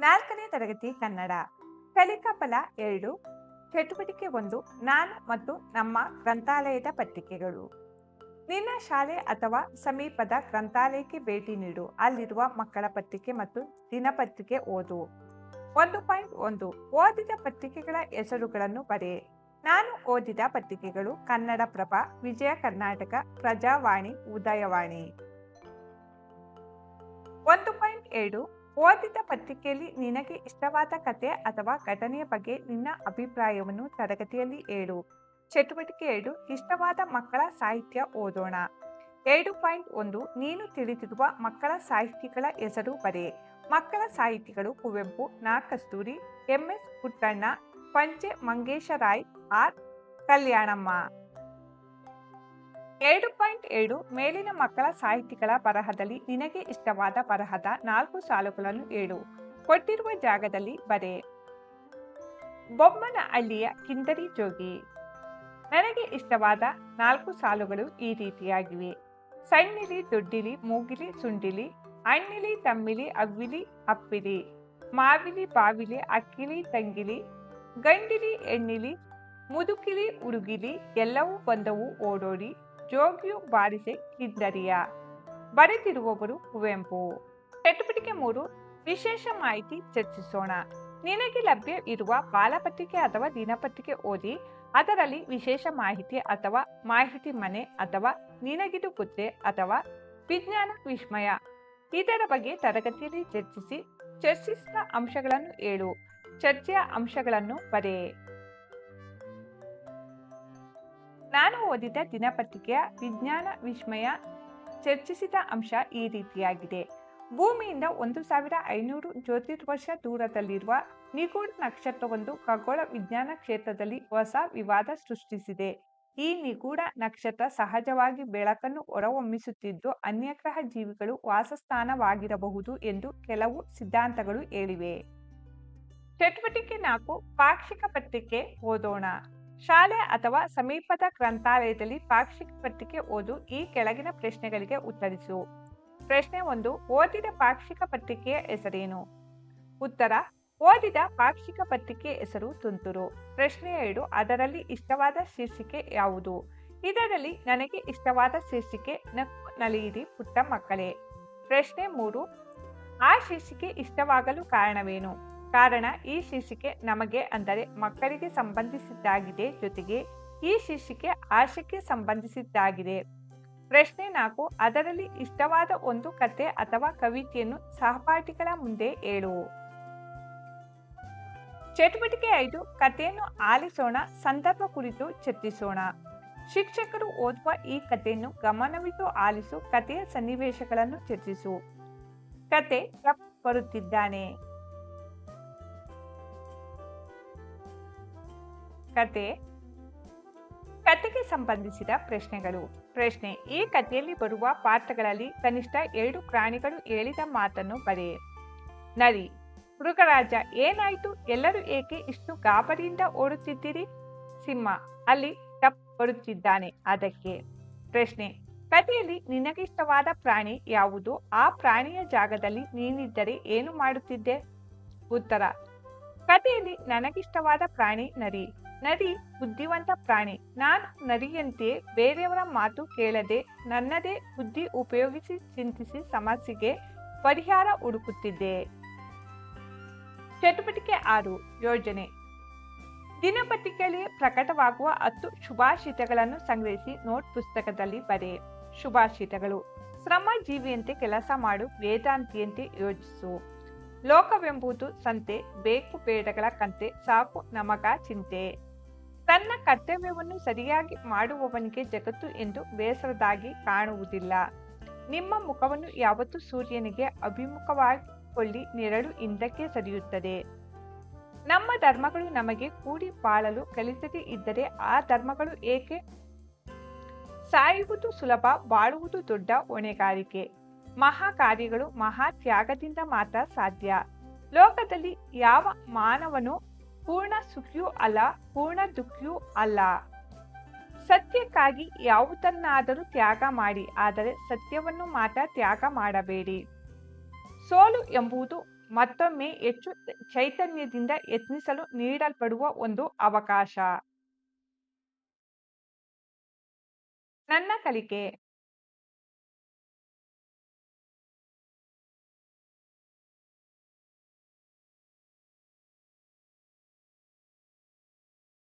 ನಾಲ್ಕನೇ ತರಗತಿ ಕನ್ನಡ. ಕಲಿಕಾ ಫಲ ಎರಡು, ಚಟುವಟಿಕೆ ಒಂದು ನಾನು ಮತ್ತು ನಮ್ಮ ಗ್ರಂಥಾಲಯದ ಪತ್ರಿಕೆಗಳು. ನಿನ್ನ ಶಾಲೆ ಅಥವಾ ಸಮೀಪದ ಗ್ರಂಥಾಲಯಕ್ಕೆ ಭೇಟಿ ನೀಡು. ಅಲ್ಲಿರುವ ಮಕ್ಕಳ ಪತ್ರಿಕೆ ಮತ್ತು ದಿನಪತ್ರಿಕೆ ಓದು. ಒಂದು ಪಾಯಿಂಟ್ ಒಂದು, ಓದಿದ ಪತ್ರಿಕೆಗಳ ಹೆಸರುಗಳನ್ನು ಬರೆ ನಾನು ಓದಿದ ಪತ್ರಿಕೆಗಳು ಕನ್ನಡಪ್ರಭ, ವಿಜಯ ಕರ್ನಾಟಕ, ಪ್ರಜಾವಾಣಿ, ಉದಯವಾಣಿ. ಒಂದು ಪಾಯಿಂಟ್ ಏಳು ಓದಿದ ಪತ್ರಿಕೆಯಲ್ಲಿ ನಿನಗೆ ಇಷ್ಟವಾದ ಕತೆ ಅಥವಾ ಘಟನೆಯ ಬಗ್ಗೆ ನಿನ್ನ ಅಭಿಪ್ರಾಯವನ್ನು ತರಗತಿಯಲ್ಲಿ ಹೇಳು. ಚಟುವಟಿಕೆ ಎರಡು, ಇಷ್ಟವಾದ ಮಕ್ಕಳ ಸಾಹಿತ್ಯ ಓದೋಣ. ಎರಡು ಪಾಯಿಂಟ್ ಒಂದು, ನೀನು ತಿಳಿದಿರುವ ಮಕ್ಕಳ ಸಾಹಿತಿಗಳ ಹೆಸರು ಬರೆ. ಮಕ್ಕಳ ಸಾಹಿತಿಗಳು ಕುವೆಂಪು ನಾ ಕಸ್ತೂರಿ ಎಂ ಎಸ್ ಪುಟ್ಟಣ್ಣ ಪಂಚೆ ಮಂಗೇಶರಾಯ್ ಆರ್. ಕಲ್ಯಾಣಮ್ಮ. ಎರಡು ಪಾಯಿಂಟ್ ಏಳು ಮೇಲಿನ ಮಕ್ಕಳ ಸಾಹಿತಿಗಳ ಬರಹದಲ್ಲಿ ನಿನಗೆ ಇಷ್ಟವಾದ ಬರಹದ ನಾಲ್ಕು ಸಾಲುಗಳನ್ನು ಏಳು. ಕೊಟ್ಟಿರುವ ಜಾಗದಲ್ಲಿ ಬರೆ. ಬೊಮ್ಮನ ಹಳ್ಳಿಯ ಕಿಂದರಿ ಜೋಗಿ. ನನಗೆ ಇಷ್ಟವಾದ ನಾಲ್ಕು ಸಾಲುಗಳು ಈ ರೀತಿಯಾಗಿವೆ. ಸಣ್ಣಿಲಿ ದೊಡ್ಡಿಲಿ, ಮೂಗಿಲಿ ಸುಂಡಿಲಿ ಅಣ್ಣಿಲಿ ತಮ್ಮಿಲಿ ಅಗ್ವಿಲಿ ಅಪ್ಪಿಲಿ ಮಾವಿಲಿ ಬಾವಿಲಿ ಅಕ್ಕಿಲಿ ತಂಗಿಲಿ, ಗಂಡಿಲಿ ಎಣ್ಣಿಲಿ ಮುದುಕಿಲಿ ಉಡುಗಿಲಿ ಎಲ್ಲವೂ ಬಂದವು ಓಡೋಡಿ ಜೋಗಿಯು ಬಾರಿಸೆ ಕಿದ್ದರಿಯ ಬರೆದಿರುವವರು ಕುವೆಂಪು. ಚಟುವಟಿಕೆ ಮೂರು, ವಿಶೇಷ ಮಾಹಿತಿ ಚರ್ಚಿಸೋಣ. ನಿನಗೆ ಲಭ್ಯ ಇರುವ ಬಾಲಪತ್ರಿಕೆ ಅಥವಾ ದಿನಪತ್ರಿಕೆ ಓದಿ, ಅದರಲ್ಲಿ ವಿಶೇಷ ಮಾಹಿತಿ ಅಥವಾ ಮಾಹಿತಿ ಮನೆ ಅಥವಾ ನಿನಗಿದು ಪುತ್ರೆ ಅಥವಾ ವಿಜ್ಞಾನ ವಿಸ್ಮಯ. ಇದರ ಬಗ್ಗೆ ತರಗತಿಯಲ್ಲಿ ಚರ್ಚಿಸಿ, ಚರ್ಚಿಸಿದ ಅಂಶಗಳನ್ನು ಹೇಳು ಚರ್ಚೆಯ ಅಂಶಗಳನ್ನು ಬರೆ ನಾನು ಓದಿದ ದಿನಪತ್ರಿಕೆಯ ವಿಜ್ಞಾನ ವಿಸ್ಮಯ ಚರ್ಚಿಸಿದ ಅಂಶ ಈ ರೀತಿಯಾಗಿದೆ. ಭೂಮಿಯಿಂದ ಒಂದು ಸಾವಿರ ಐನೂರು ಜ್ಯೋತಿರ್ವರ್ಷ ದೂರದಲ್ಲಿರುವ ನಿಗೂಢ ನಕ್ಷತ್ರವೊಂದು ಖಗೋಳ ವಿಜ್ಞಾನ ಕ್ಷೇತ್ರದಲ್ಲಿ ಹೊಸ ವಿವಾದ ಸೃಷ್ಟಿಸಿದೆ. ಈ ನಿಗೂಢ ನಕ್ಷತ್ರ ಸಹಜವಾಗಿ ಬೆಳಕನ್ನು ಹೊರಹೊಮ್ಮಿಸುತ್ತಿದ್ದು ಅನ್ಯಗ್ರಹ ಜೀವಿಗಳು ವಾಸಸ್ಥಾನವಾಗಿರಬಹುದು ಎಂದು ಕೆಲವು ಸಿದ್ಧಾಂತಗಳು ಹೇಳಿವೆ. ಚಟುವಟಿಕೆ ನಾಲ್ಕು, ಪಾಕ್ಷಿಕ ಪತ್ರಿಕೆ ಓದೋಣ. ಶಾಲೆ ಅಥವಾ ಸಮೀಪದ ಗ್ರಂಥಾಲಯದಲ್ಲಿ ಪಾಕ್ಷಿಕ ಪತ್ರಿಕೆ ಓದು ಈ ಕೆಳಗಿನ ಪ್ರಶ್ನೆಗಳಿಗೆ ಉತ್ತರಿಸು. ಪ್ರಶ್ನೆ ಒಂದು, ಓದಿದ ಪಾಕ್ಷಿಕ ಪತ್ರಿಕೆಯ ಹೆಸರೇನು? ಉತ್ತರ, ಓದಿದ ಪಾಕ್ಷಿಕ ಪತ್ರಿಕೆ ಹೆಸರು ತುಂತುರು. ಪ್ರಶ್ನೆ ಎರಡು, ಅದರಲ್ಲಿ ಇಷ್ಟವಾದ ಶೀರ್ಷಿಕೆ ಯಾವುದು? ಇದರಲ್ಲಿ ನನಗೆ ಇಷ್ಟವಾದ ಶೀರ್ಷಿಕೆ ನಕ್ಕು ನಲಿಯಿರಿ ಪುಟ್ಟ ಮಕ್ಕಳೇ. ಪ್ರಶ್ನೆ ಮೂರು, ಆ ಶೀರ್ಷಿಕೆ ಇಷ್ಟವಾಗಲು ಕಾರಣವೇನು? ಕಾರಣ ಈ ಶೀರ್ಷಿಕೆ ನಮಗೆ ಅಂದರೆ ಮಕ್ಕಳಿಗೆ ಸಂಬಂಧಿಸಿದ್ದಾಗಿದೆ ಜೊತೆಗೆ ಈ ಶೀರ್ಷಿಕೆ ಆಶಕ್ಕೆ ಸಂಬಂಧಿಸಿದ್ದಾಗಿದೆ. ಪ್ರಶ್ನೆ ನಾಲ್ಕು, ಅದರಲ್ಲಿ ಇಷ್ಟವಾದ ಒಂದು ಕತೆ ಅಥವಾ ಕವಿತೆಯನ್ನು ಸಹಪಾಠಿಗಳ ಮುಂದೆ ಹೇಳು. ಚಟುವಟಿಕೆ ಐದು, ಕಥೆಯನ್ನು ಆಲಿಸೋಣ, ಸಂದರ್ಭ ಕುರಿತು ಚರ್ಚಿಸೋಣ. ಶಿಕ್ಷಕರು ಓದುವ ಈ ಕಥೆಯನ್ನು ಗಮನವಿಟ್ಟು ಆಲಿಸು, ಕಥೆಯ ಸನ್ನಿವೇಶಗಳನ್ನು ಚರ್ಚಿಸು. ಕತೆ ಬರುತ್ತಿದ್ದಾನೆ. ಕತೆ. ಕತೆಗೆ ಸಂಬಂಧಿಸಿದ ಪ್ರಶ್ನೆಗಳು. ಪ್ರಶ್ನೆ, ಈ ಕಥೆಯಲ್ಲಿ ಬರುವ ಪಾತ್ರಗಳಲ್ಲಿ ಕನಿಷ್ಠ ಎರಡು ಪ್ರಾಣಿಗಳು ಹೇಳಿದ ಮಾತನ್ನು ಬರೆಯ ನರಿ, ಮೃಗರಾಜ, ಏನಾಯ್ತು? ಎಲ್ಲರೂ ಏಕೆ ಇಷ್ಟು ಗಾಬರಿಯಿಂದ ಓಡುತ್ತಿದ್ದೀರಿ? ಸಿಂಹ, ಅಲ್ಲಿ ಟಪ್ ಬರುತ್ತಿದ್ದಾನೆ ಅದಕ್ಕೆ. ಪ್ರಶ್ನೆ, ಕಥೆಯಲ್ಲಿ ನಿನಗಿಷ್ಟವಾದ ಪ್ರಾಣಿ ಯಾವುದು? ಆ ಪ್ರಾಣಿಯ ಜಾಗದಲ್ಲಿ ನೀನಿದ್ದರೆ ಏನು ಮಾಡುತ್ತಿದ್ದೆ? ಉತ್ತರ, ಕಥೆಯಲ್ಲಿ ನನಗಿಷ್ಟವಾದ ಪ್ರಾಣಿ ನರಿ. ನರಿ ಬುದ್ಧಿವಂತ ಪ್ರಾಣಿ. ನಾನು ನರಿಯಂತೆ ಬೇರೆಯವರ ಮಾತು ಕೇಳದೆ ನನ್ನದೇ ಬುದ್ಧಿ ಉಪಯೋಗಿಸಿ ಚಿಂತಿಸಿ ಸಮಸ್ಯೆಗೆ ಪರಿಹಾರ ಹುಡುಕುತ್ತಿದ್ದೆ. ಚಟುವಟಿಕೆ ಆರು. ಯೋಜನೆ. ದಿನಪತ್ರಿಕೆಯಲ್ಲಿ ಪ್ರಕಟವಾಗುವ ಹತ್ತು ಶುಭಾಷಿತಗಳನ್ನು ಸಂಗ್ರಹಿಸಿ ನೋಟ್ ಪುಸ್ತಕದಲ್ಲಿ ಬರೆ. ಶುಭಾಷಿತಗಳು ಶ್ರಮ ಜೀವಿಯಂತೆ ಕೆಲಸ ಮಾಡು, ವೇದಾಂತಿಯಂತೆ ಯೋಚಿಸು. ಲೋಕವೆಂಬುದು ಸಂತೆ, ಬೇಕು ಬೇಡಗಳ ಕಂತೆ, ಸಾಕು ನಮಗ ಚಿಂತೆ. ತನ್ನ ಕರ್ತವ್ಯವನ್ನು ಸರಿಯಾಗಿ ಮಾಡುವವನಿಗೆ ಜಗತ್ತು ಎಂದು ಬೇಸರದಾಗಿ ಕಾಣುವುದಿಲ್ಲ. ನಿಮ್ಮ ಮುಖವನ್ನು ಯಾವತ್ತೂ ಸೂರ್ಯನಿಗೆ ಅಭಿಮುಖವಾಗಿಕೊಳ್ಳಿ, ನೆರಳು ಹಿಂದಕ್ಕೆ ಸರಿಯುತ್ತದೆ. ನಮ್ಮ ಧರ್ಮಗಳು ನಮಗೆ ಕೂಡಿ ಬಾಳಲು ಕಲಿಸದೇ ಇದ್ದರೆ ಆ ಧರ್ಮಗಳು ಏಕೆ? ಸಾಯುವುದು ಸುಲಭ, ಬಾಳುವುದು ದೊಡ್ಡ ಹೊಣೆಗಾರಿಕೆ. ಮಹಾ ಕಾರ್ಯಗಳು ಮಹಾ ತ್ಯಾಗದಿಂದ ಮಾತ್ರ ಸಾಧ್ಯ. ಲೋಕದಲ್ಲಿ ಯಾವ ಮಾನವನು ಪೂರ್ಣ ಸುಖಿಯೂ ಅಲ್ಲ, ಪೂರ್ಣ ದುಃಖಿಯೂ ಅಲ್ಲ. ಸತ್ಯಕ್ಕಾಗಿ ಯಾವುದನ್ನಾದರೂ ತ್ಯಾಗ ಮಾಡಿ, ಆದರೆ ಸತ್ಯವನ್ನು ಮಾತ್ರ ತ್ಯಾಗ ಮಾಡಬೇಡಿ. ಸೋಲು ಎಂಬುದು ಮತ್ತೊಮ್ಮೆ ಹೆಚ್ಚು ಚೈತನ್ಯದಿಂದ ಯತ್ನಿಸಲು ನೀಡಲ್ಪಡುವ ಒಂದು ಅವಕಾಶ. ನನ್ನ ಕಲಿಕೆ.